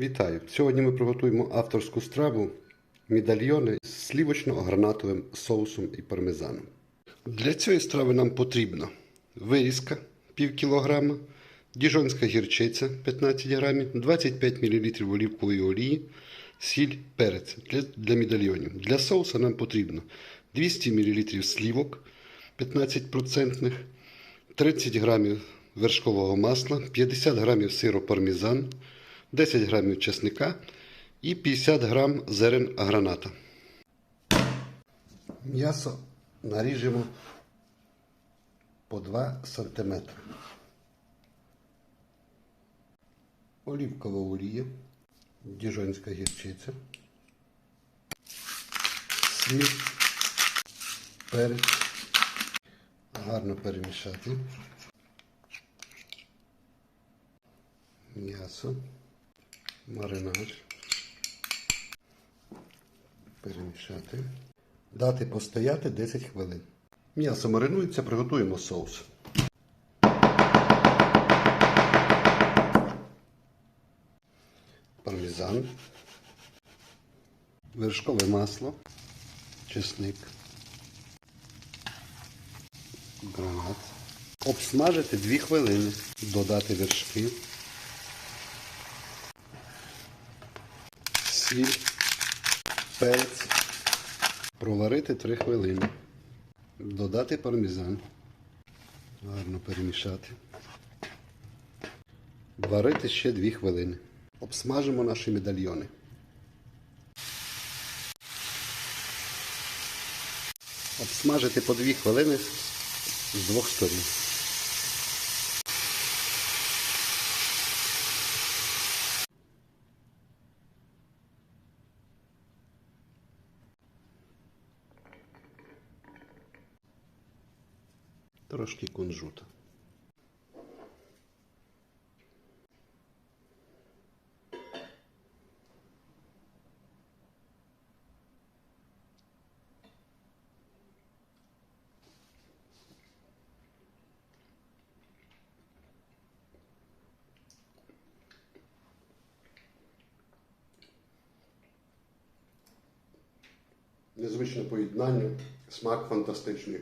Вітаю! Сьогодні ми приготуємо авторську страву медальйони з слівочно-гранатовим соусом і пармезаном. Для цієї страви нам потрібно вирізка пів кілограма, діжонська гірчиця 15 грамів, 25 мл олівкової олії, сіль, перець для, для медальйонів. Для соуса нам потрібно 200 мл слівок 15%, 30 грамів вершкового масла, 50 грамів сиру пармезан, 10 грамів чесника і 50 грам зерен граната. М'ясо наріжемо по 2 см. Олівкова олія, діжонська гірчиця, сіль, перець. Гарно перемішати. М'ясо, маринад. Перемішати. Дати постояти 10 хвилин. М'ясо маринується, приготуємо соус. Пармезан, вершкове масло, чесник, гранат. Обсмажити 2 хвилини. Додати вершки. Сіль, перець. Проварити 3 хвилини. Додати пармезан. Гарно перемішати. Варити ще 2 хвилини. Обсмажимо наші медальйони. Обсмажити по 2 хвилини з двох сторін. Трошки кунжута. Незвичне поєднання, смак фантастичний.